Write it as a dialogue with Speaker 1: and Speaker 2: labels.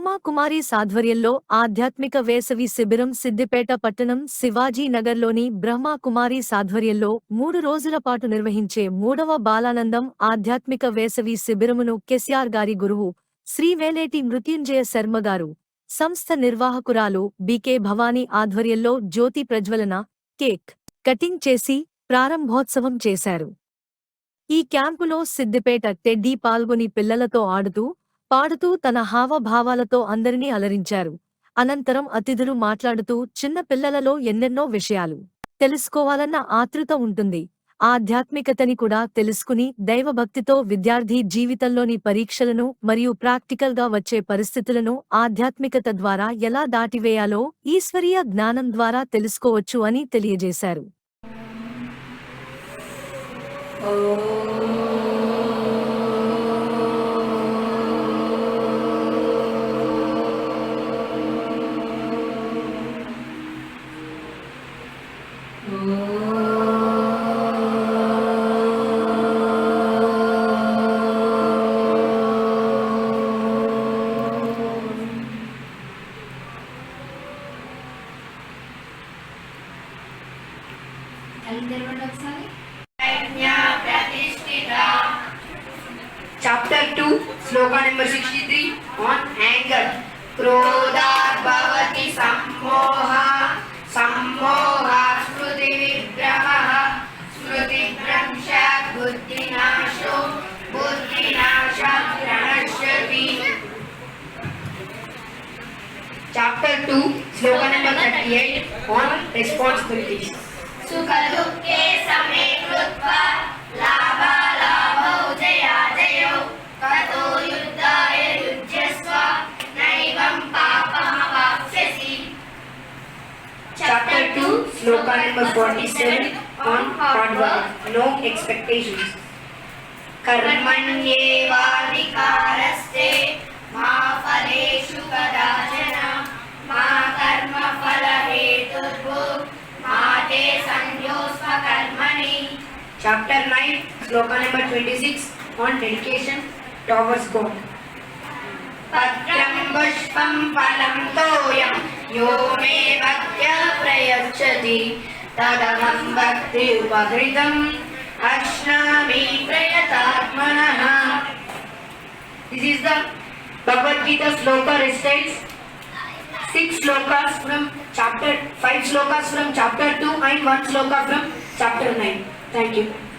Speaker 1: బ్రహ్మా సాధ్వర్యంలో ఆధ్యాత్మిక వేసవి శిబిరం సిద్దిపేట పట్టణం శివాజీ నగర్లోని బ్రహ్మాకుమారి సాధ్వర్యంలో మూడు రోజుల పాటు నిర్వహించే మూడవ బాలానందం ఆధ్యాత్మిక వేసవి శిబిరమును కెసిఆర్ గారి గురువు శ్రీవేలేటి మృత్యుంజయ శర్మగారు సంస్థ నిర్వాహకురాలు బికే భవానీ ఆధ్వర్యంలో జ్యోతి ప్రజ్వలన కేక్ కటింగ్ చేసి ప్రారంభోత్సవం చేశారు. ఈ క్యాంపులో సిద్దిపేట టెడ్డీ పాల్గొని పిల్లలతో ఆడుతూ పాడుతూ తన హావభావాలతో అందరినీ అలరించారు. అనంతరం అతిథులు మాట్లాడుతూ చిన్న పిల్లలలో ఎన్నెన్నో విషయాలు తెలుసుకోవాలన్న ఆతృత ఉంటుంది. ఆధ్యాత్మికతని కూడా తెలుసుకుని దైవభక్తితో విద్యార్థి జీవితంలోని పరీక్షలను మరియు ప్రాక్టికల్గా వచ్చే పరిస్థితులను ఆధ్యాత్మికత ద్వారా ఎలా దాటివేయాలో ఈశ్వరీయ జ్ఞానం ద్వారా తెలుసుకోవచ్చు అని తెలియజేశారు.
Speaker 2: Chapter 2, Sloka number 63 on anger. Krodha bhavati sammoha Chapter 2, Slogan number 38 on responsibilities.
Speaker 3: सुखदुःखे समे कृत्वा लाभालाभौ जयाजयौ ततो युद्धाय युज्यस्व नैवं पापमवाप्स्यसि
Speaker 2: Chapter 2, Sloka number 47 on hard work, no expectations.
Speaker 3: कर्मण्येवाधिकारस्ते मा फलेषु कदाचित्
Speaker 2: chapter 9 shloka number 26 on dedication towards god
Speaker 3: patram pushpam phalam toyam yo me bhaktya prayachati tadamam bhakti upadritam ashnami prayatatmanah
Speaker 2: this is the bhagavad gita shloka recites six shlokas from chapter five shlokas from chapter 2 and one shloka from chapter 9 Thank you.